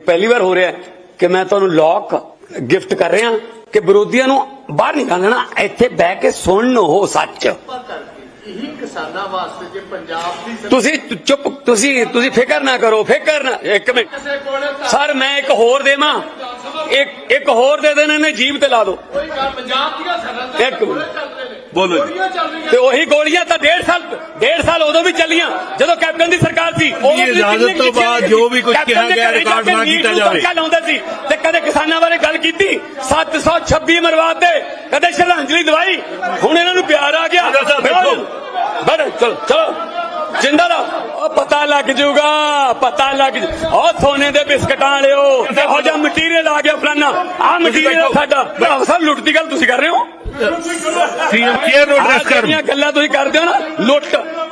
ਪਹਿਲੀ ਵਾਰ ਹੋ ਰਿਹਾ ਕਿ ਮੈਂ ਤੁਹਾਨੂੰ ਲੋਕ ਗਿਫਟ ਕਰ ਰਿਹਾ ਕਿ ਵਿਰੋਧੀਆਂ ਨੂੰ ਬਾਹਰ ਨਿਕਾਲਣਾ ਇੱਥੇ ਬਹਿ ਕੇ ਸੁਣਨ ਉਹ ਸੱਚ। ਇਹੀ ਕਿਸਾਨਾਂ ਵਾਸਤੇ ਜੇ ਪੰਜਾਬ ਦੀ ਤੁਸੀਂ ਚੁੱਪ ਤੁਸੀਂ ਤੁਸੀਂ ਫਿਕਰ ਨਾ ਕਰੋ ਫਿਕਰ ਨਾ ਇੱਕ ਮਿੰਟ। ਸਰ ਮੈਂ ਇੱਕ ਹੋਰ ਦੇਵਾਂ। ਇੱਕ ਇੱਕ ਹੋਰ ਦੇ ਦੇਣ ਇਹਨੇ ਜੀਬ ਤੇ ਲਾ ਦਿਓ। ਕੋਈ ਗੱਲ ਪੰਜਾਬ ਦੀਆਂ ਸਰਹੱਦਾਂ ਇੱਕ ਮਿੰਟ। ਬੋਲੋ ਜੀ। ਗੋਲੀਆਂ ਚੱਲ ਰਹੀਆਂ। ਤੇ ਉਹੀ ਗੋਲੀਆਂ ਤਾਂ ਡੇਢ ਸਾਲ ਡੇਢ ਸਾਲ ਉਦੋਂ ਵੀ ਚੱਲੀਆਂ ਜਦੋਂ ਕੈਪਟਨ ਦੀ ਸਰਕਾਰ ਸੀ। ਇਜਾਜ਼ਤ ਤੋਂ ਕੀਤੀ ਬਾਅਦ ਜੋ ਵੀ ਕੁਛ ਕੈਪਟਨ ਕਿਹਾ ਦੇ ਗਿਆ ਘਰੇ ਜਾ ਰਿਕਾਰਡ ਕੇ ਨਾ ਨੀਟ ਕੀਤਾ ਨੂੰ ਜਾਵੇ। ਤੜਕਾ ਲਾਉਂਦੇ ਸੀ ਤੇ ਕਦੇ ਕਿਸਾਨਾਂ ਬਾਰੇ ਗੱਲ ਕੀਤੀ? 726 ਮਰਵਾਤੇ ਕਦੇ ਸ਼ਰਧਾਂਜਲੀ ਦਵਾਈ। ਹੁਣ ਇਹਨਾਂ ਨੂੰ ਪਿਆਰ ਆ ਗਿਆ। ਬੜ ਚਲੋ ਚਲੋ। ਜਿੰਦਾ ਦਾ ਉਹ ਪਤਾ ਲੱਗ ਜਾਊਗਾ ਪਤਾ ਲੱਗ ਜੂ। ਉਹ ਸੋਨੇ ਦੇ ਬਿਸਕਟਾਂ ਵਾਲਿਓ ਇਹੋ ਜਿਹਾ ਮਟੀਰੀਅਲ ਆ ਗਿਆ ਫਲਾਨਾ। ਆ ਮਟੀਰੀਅਲ। ਸਾਡਾ। ਸਰ ਲੁੱਟ ਦੀ ਗੱਲ ਤੁਸੀਂ ਕਰ ਰਹੇ ਹੋ? ਸੀਐਮ ਕੇਅਰ ਨੂੰ ਐਡਰੈਸ ਕਰ ਜਿਹੜੀਆਂ ਗੱਲਾਂ ਤੁਸੀਂ ਕਰਦੇ ਹੋ ਨਾ ਲੁੱਟ।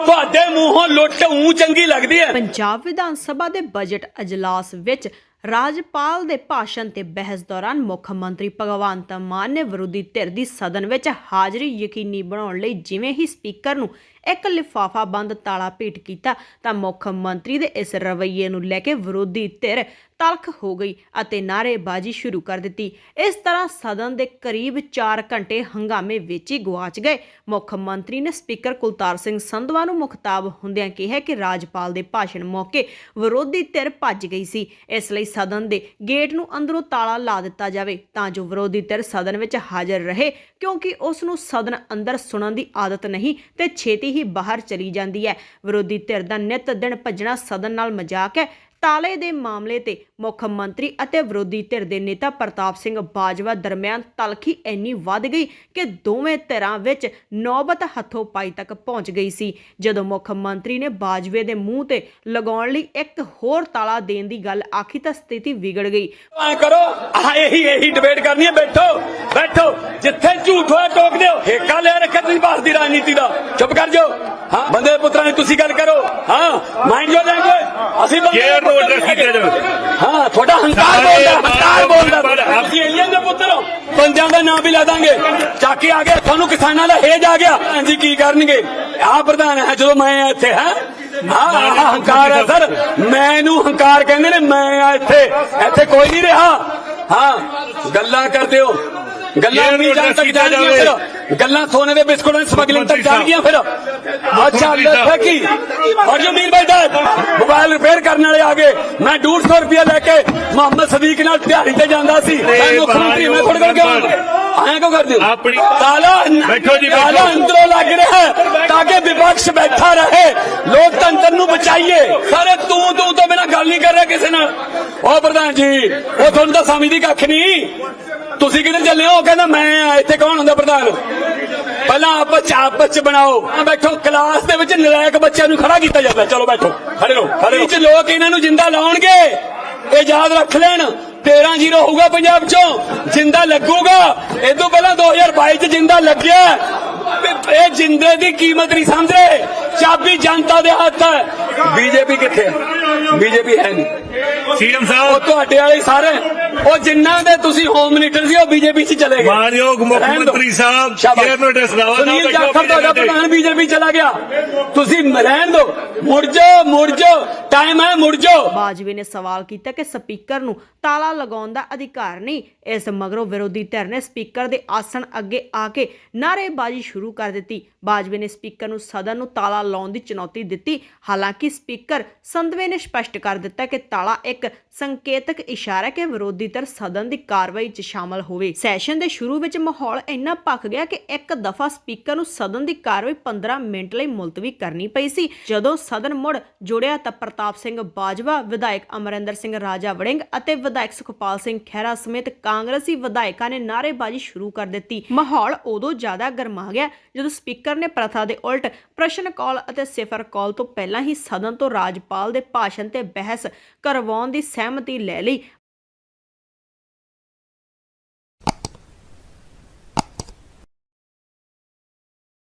ਤੁਹਾਡੇ ਮੂੰਹੋਂ ਲੁੱਟ ਉਂ ਚੰਗੀ ਲੱਗਦੀ ਹੈ। ਪੰਜਾਬ ਵਿਧਾਨ ਸਭਾ ਦੇ ਬਜਟ ਅਜਲਾਸ ਵਿੱਚ ਰਾਜਪਾਲ ਦੇ ਭਾਸ਼ਣ ਤੇ ਬਹਿਸ ਦੌਰਾਨ ਮੁੱਖ ਮੰਤਰੀ ਭਗਵੰਤ ਮਾਨ ਨੇ ਵਿਰੋਧੀ ਧਿਰ ਦੀ ਸਦਨ ਵਿੱਚ ਹਾਜ਼ਰੀ ਯਕੀਨੀ ਬਣਾਉਣ ਲਈ ਜਿਵੇਂ ਹੀ ਸਪੀਕਰ ਨੂੰ ਇੱਕ ਲਿਫਾਫਾ ਬੰਦ ਤਾਲਾ ਭੇਟ ਕੀਤਾ ਤਾਂ ਮੁੱਖ ਮੰਤਰੀ ਦੇ ਇਸ ਰਵੱਈਏ ਨੂੰ ਲੈ ਕੇ ਵਿਰੋਧੀ ਧਿਰ ਤਲਖ ਹੋ ਗਈ ਅਤੇ ਨਾਅਰੇਬਾਜ਼ੀ ਸ਼ੁਰੂ ਕਰ ਦਿੱਤੀ। ਇਸ ਤਰ੍ਹਾਂ ਸਦਨ ਦੇ ਕਰੀਬ 4 ਘੰਟੇ ਹੰਗਾਮੇ ਵਿੱਚ ਹੀ ਗੁਆਚ ਗਏ। ਮੁੱਖ ਮੰਤਰੀ ਨੇ ਸਪੀਕਰ ਕੁਲਤਾਰ ਸਿੰਘ ਸੰਧਵਾ ਨੂੰ ਮੁਖਤਾਬ ਹੁੰਦਿਆਂ ਕਿਹਾ ਕਿ ਰਾਜਪਾਲ ਦੇ ਭਾਸ਼ਣ ਮੌਕੇ ਵਿਰੋਧੀ ਧਿਰ ਭੱਜ ਗਈ ਸੀ। ਇਸ ਲਈ ਸਦਨ ਦੇ ਗੇਟ ਨੂੰ ਅੰਦਰੋਂ ਤਾਲਾ ਲਾ ਦਿੱਤਾ ਜਾਵੇ ਤਾਂ ਜੋ ਵਿਰੋਧੀ ਧਿਰ ਸਦਨ ਵਿੱਚ ਹਾਜ਼ਰ ਰਹੇ ਕਿਉਂਕਿ ਉਸ ਨੂੰ ਸਦਨ ਅੰਦਰ ਸੁਣਨ ਦੀ ਆਦਤ ਨਹੀਂ ਤੇ ਛੇਤੀ ਹੀ ਬਾਹਰ ਚਲੀ ਜਾਂਦੀ ਹੈ। ਵਿਰੋਧੀ ਧਿਰ ਦਾ ਨਿਤ ਦਿਨ ਭੱਜਣਾ ਸਦਨ ਨਾਲ ਮਜ਼ਾਕ ਹੈ। ਤਾਲੇ ਦੇ ਮਾਮਲੇ ਤੇ ਮੁੱਖ ਮੰਤਰੀ ਅਤੇ ਵਿਰੋਧੀ ਧਿਰ ਦੇ ਨੇਤਾ ਪ੍ਰਤਾਪ ਸਿੰਘ ਬਾਜਵਾ ਦਰਮਿਆਨ ਤਲਖੀ ਇੰਨੀ ਵੱਧ ਗਈ ਕਿ ਦੋਵੇਂ ਧਿਰਾਂ ਵਿੱਚ ਨੌਬਤ ਹੱਥੋਂ ਪਾਈ ਤੱਕ ਪਹੁੰਚ ਗਈ ਸੀ। ਜਦੋਂ ਮੁੱਖ ਮੰਤਰੀ ਨੇ ਬਾਜਵੇ ਦੇ ਮੂੰਹ ਤੇ ਲਗਾਉਣ ਲਈ ਇੱਕ ਹੋਰ ਤਾਲਾ ਦੇਣ ਦੀ ਗੱਲ ਆਖੀ ਤਾਂ ਸਥਿਤੀ ਵਿਗੜ ਗਈ। ਐ ਕਰੋ ਆਹ ਇਹੀ ਇਹੀ ਡਿਬੇਟ ਕਰਨੀ ਹੈ ਬੈਠੋ ਬੈਠੋ ਜਿੱਥੇ ਝੂਠ ਹੋਇਆ ਟੋਕ ਦਿਓ। ਹੇਕਾ ਲੈ ਰੱਖਿਆ ਤੁਸੀਂ ਭਾਰਤ ਦੀ ਰਾਜਨੀਤੀ ਦਾ। ਚੁੱਪ ਕਰ ਜਾਓ। ਹਾਂ ਬੰਦੇ ਦੇ ਪੁੱਤਰਾਂ ਦੀ ਤੁਸੀਂ ਗੱਲ ਕਰੋ। ਹਾਂ ਮਾਈਂਡ ਯੋਰ ਲੈਂਗੁਏਜ ਅਸੀਂ ਬੰਦੇ ਨੂੰ address ਕੀਤਾ ਜਾਵੇ। ਹਾਂ ਤੁਹਾਡਾ ਹੰਕਾਰ ਬੋਲਦਾ ਹੰਕਾਰ ਬੋਲਦਾ। ਅਸੀਂ ਏਲੀਅਨ ਦੇ ਪੁੱਤਰ। ਹੋ ਬੰਦਿਆਂ ਦਾ ਨਾਮ ਵੀ ਲੈ ਦਾਂਗੇ। ਚਾਕੇ ਆ ਗਏ। ਤੁਹਾਨੂੰ ਕਿਸਾਨਾਂ ਦਾ ਹੇਜ ਆ ਗਿਆ। ਹਾਂਜੀ ਕੀ ਕਰਨਗੇ? ਆਹ ਪ੍ਰਧਾਨ ਹੈ ਜਦੋਂ ਮੈਂ ਇੱਥੇ ਹਾਂ? ਆਹ ਹੰਕਾਰ ਹੈ ਸਰ। ਮੈਨੂੰ ਹੰਕਾਰ ਕਹਿੰਦੇ ਨੇ ਮੈਂ ਆ ਇੱਥੇ। ਇੱਥੇ ਕੋਈ ਨਹੀਂ ਰਿਹਾ। ਹਾਂ ਗੱਲਾਂ ਕਰਦੇ ਹੋ। ਗੱਲਾਂ ਵੀ ਜਾਣ ਤੱਕ ਜਾਣਗੀਆਂ। ਫਿਰ। ਗੱਲਾਂ ਸੋਨੇ ਦੇ ਬਿਸਕੁਟਾਂ ਦੀ ਸਮਗਲਿੰਗ ਤੱਕ ਜਾਣਗੀਆਂ ਫਿਰ। ਅੱਛਾ ਮੰਤਰੀ ਸਾਹਿਬ। ਲੈ ਕੀ? ਔਰ ਜੋ ਮੀਰ ਭਾਈ ਦਾ ਮੋਬਾਈਲ ਰਿਪੇਅਰ ਕਰਨ ਵਾਲੇ ਆ ਗਏ ਮੈਂ 150 ਰੁਪਏ ਲੈ ਕੇ ਮੁਹੰਮਦ ਸਦੀਕ ਨਾਲ ਦਿਹਾੜੀ ਤੇ ਜਾਂਦਾ ਸੀ। ਮੈਂ ਮੁੱਖ ਮੰਤਰੀ ਮੈਂ ਤੁਹਾਡੇ ਕੋਲ ਕਿਉਂ ਆਇਆ ਕਿਉਂ ਕਰਦੇ ਹੋ ਆਪਣੀ- ਤਾਲਾ ਬੈਠੋ ਜੀ, ਬੈਠੋ। ਤਾਲਾ ਅੰਦਰੋਂ ਲੱਗ ਰਿਹਾ ਹੈ ਤਾਂ ਕਿ ਵਿਪਕਸ਼ ਬੈਠਾ ਰਹੇ। ਲੋਕਤੰਤਰ ਨੂੰ ਬਚਾਈਏ। ਸਾਰੇ ਤੂੰ ਤੂੰ ਤੋਂ ਬਿਨਾ ਗੱਲ ਨਹੀਂ ਕਰ ਰਿਹਾ ਕਿਸੇ ਨਾਲ। ਉਹ ਪ੍ਰਧਾਨ ਜੀ ਉਹ ਤੁਹਾਨੂੰ ਤਾਂ ਸਮਝਦੀ ਕੱਖ ਨਹੀਂ। ਤੁਸੀਂ ਕਿੱਧਰ ਚੱਲੇ ਹੋ? ਉਹ ਕਹਿੰਦਾ ਮੈਂ ਆ ਇੱਥੇ ਕੌਣ ਹੁੰਦਾ ਪ੍ਰਧਾਨ? ਪਹਿਲਾਂ ਆਪਸ ਚ ਆਪਸ ਚ ਬਣਾਓ। ਬੈਠੋ ਕਲਾਸ ਦੇ ਵਿੱਚ ਨਲਾਇਕ ਬੱਚਿਆਂ ਨੂੰ ਖੜਾ ਕੀਤਾ ਜਾਂਦਾ। ਚਲੋ ਬੈਠੋ ਖੜੇ ਰਹੋ ਖੜੇ ਰਹੋ। ਲੋਕ ਇਹਨਾਂ ਨੂੰ ਜਿੰਦਾ ਲਾਉਣਗੇ ਇਹ ਯਾਦ ਰੱਖ ਲੈਣ। 13 ਜ਼ੀਰੋ ਹੋਊਗਾ ਪੰਜਾਬ ਚੋਂ। ਜਿੰਦਾ ਲੱਗੂਗਾ। ਇਹ ਤੋਂ ਪਹਿਲਾਂ 2022 ਚ ਜਿੰਦਾ ਲੱਗਿਆ। ਤੇ ਇਹ ਜਿੰਦੇ ਦੀ ਕੀਮਤ ਨਹੀਂ ਸਮਝ ਰਹੇ ਚਾਬੀ ਜਨਤਾ ਦੇ ਹੱਥ ਹੈ। ਬੀਜੇਪੀ ਕਿੱਥੇ ਹੈ? ਬੀਜੇਪੀ ਹੈ ਨਹੀਂ। ਸੀਐਮ ਉਹ ਸਾਹਿਬ ਤੁਹਾਡੇ ਵਾਲੇ ਸਾਰੇ ਉਹ ਜਿਨ੍ਹਾਂ ਦੇ ਤੁਸੀਂ ਹੋਮ ਮਿਨਿਸਟਰ ਸੀ ਉਹ ਬੀਜੇਪੀ ਚ ਚਲੇ ਗਏ। ਮਾਨਯੋਗ ਮੁੱਖ। ਮੰਤਰੀ ਸਾਹਿਬ ਸ਼ਾਬਾਸ਼। ਕੇਅਰ ਨੂੰ ਐਡਰੈਸ ਲਾਵਾ ਸੁਨੀਲ ਜਾਖੜ ਤੁਹਾਡਾ ਪ੍ਰਧਾਨ ਬੀਜੇਪੀ ਚਲਾ ਗਿਆ। ਤੁਸੀਂ ਰਹਿਣ ਦਿਓ। ਮੁੜ ਜਾਓ ਮੁੜ ਜਾਓ। ਟਾਈਮ ਹੈ ਮੁੜ ਜਾਓ। ਬਾਜਵੇ ਨੇ ਸਵਾਲ ਕੀਤਾ ਕਿ ਸਪੀਕਰ ਨੂੰ ਤਾਲਾ ਲਗਾਉਣ ਦਾ ਅਧਿਕਾਰ ਨਹੀਂ। ਇਸ ਮਗਰੋਂ ਵਿਰੋਧੀ ਧਿਰ ਨੇ ਸਪੀਕਰ ਦੇ ਆਸਣ ਅੱਗੇ ਆ ਕੇ ਨਾਅਰੇਬਾਜ਼ੀ ਸ਼ੁਰੂ ਕਰ ਦਿੱਤੀ। ਬਾਜਵੇ ਨੇ ਸਪੀਕਰ ਨੂੰ ਸਦਨ ਨੂੰ ਤਾਲਾ ਲਾਉਣ ਦੀ ਚੁਣੌਤੀ ਦਿੱਤੀ। ਹਾਲਾਂਕਿ ਸਪੀਕਰ ਸੰਧਵੇ ਨੇ ਸਪਸ਼ਟ ਕਰ ਦਿੱਤਾ ਕਿ ਤਾਲਾ ਇੱਕ ਸੰਕੇਤਕ ਇਸ਼ਾਰਾ ਹੈ ਕਿ ਵਿਰੋਧੀ ਧਿਰ ਸਦਨ ਦੀ ਕਾਰਵਾਈ 'ਚ ਸ਼ਾਮਲ ਹੋਵੇ। ਸੈਸ਼ਨ ਦੇ ਸ਼ੁਰੂ ਵਿੱਚ ਮਾਹੌਲ ਇੰਨਾ ਭਖ ਗਿਆ ਕਿ ਇੱਕ ਦਫਾ ਸਪੀਕਰ ਨੂੰ ਸਦਨ ਦੀ ਕਾਰਵਾਈ 15 ਮਿੰਟ ਲਈ ਮੁਲਤਵੀ ਕਰਨੀ ਪਈ ਸੀ। ਜਦੋਂ ਸਦਨ ਮੁੜ ਜੁੜਿਆ ਤਾਂ ਪ੍ਰਤਾਪ ਸਿੰਘ ਬਾਜਵਾ, ਵਿਧਾਇਕ ਅਮਰਿੰਦਰ ਸਿੰਘ ਰਾਜਾ ਵੜਿੰਗ ਅਤੇ ਵਿਧਾਇਕ ਸੁਖਪਾਲ ਸਿੰਘ ਖਹਿਰਾ ਸਮੇਤ ਕਾਂਗਰਸੀ ਵਿਧਾਇਕਾਂ ਨੇ ਨਾਅਰੇਬਾਜ਼ੀ ਸ਼ੁਰੂ ਕਰ ਦਿੱਤੀ। ਮਾਹੌਲ ਉਦੋਂ ਜ਼ਿਆਦਾ ਗਰਮਾ ਗਿਆ ਜਦੋਂ ਸਪੀਕਰ ਨੇ ਪ੍ਰਥਾ ਦੇ ਉਲਟ ਪ੍ਰਸ਼ਨ ਕਾਲ ਅਤੇ ਸਿਫਰ ਕਾਲ ਤੋਂ ਪਹਿਲਾਂ ਹੀ ਸਦਨ ਤੋਂ ਰਾਜਪਾਲ ਦੇ ਭਾਸ਼ਣ ਤੇ ਬਹਿਸ ਕਰਵਾਉਣ ਦੀ ਸਹਿਮਤੀ ਲੈ ਲਈ।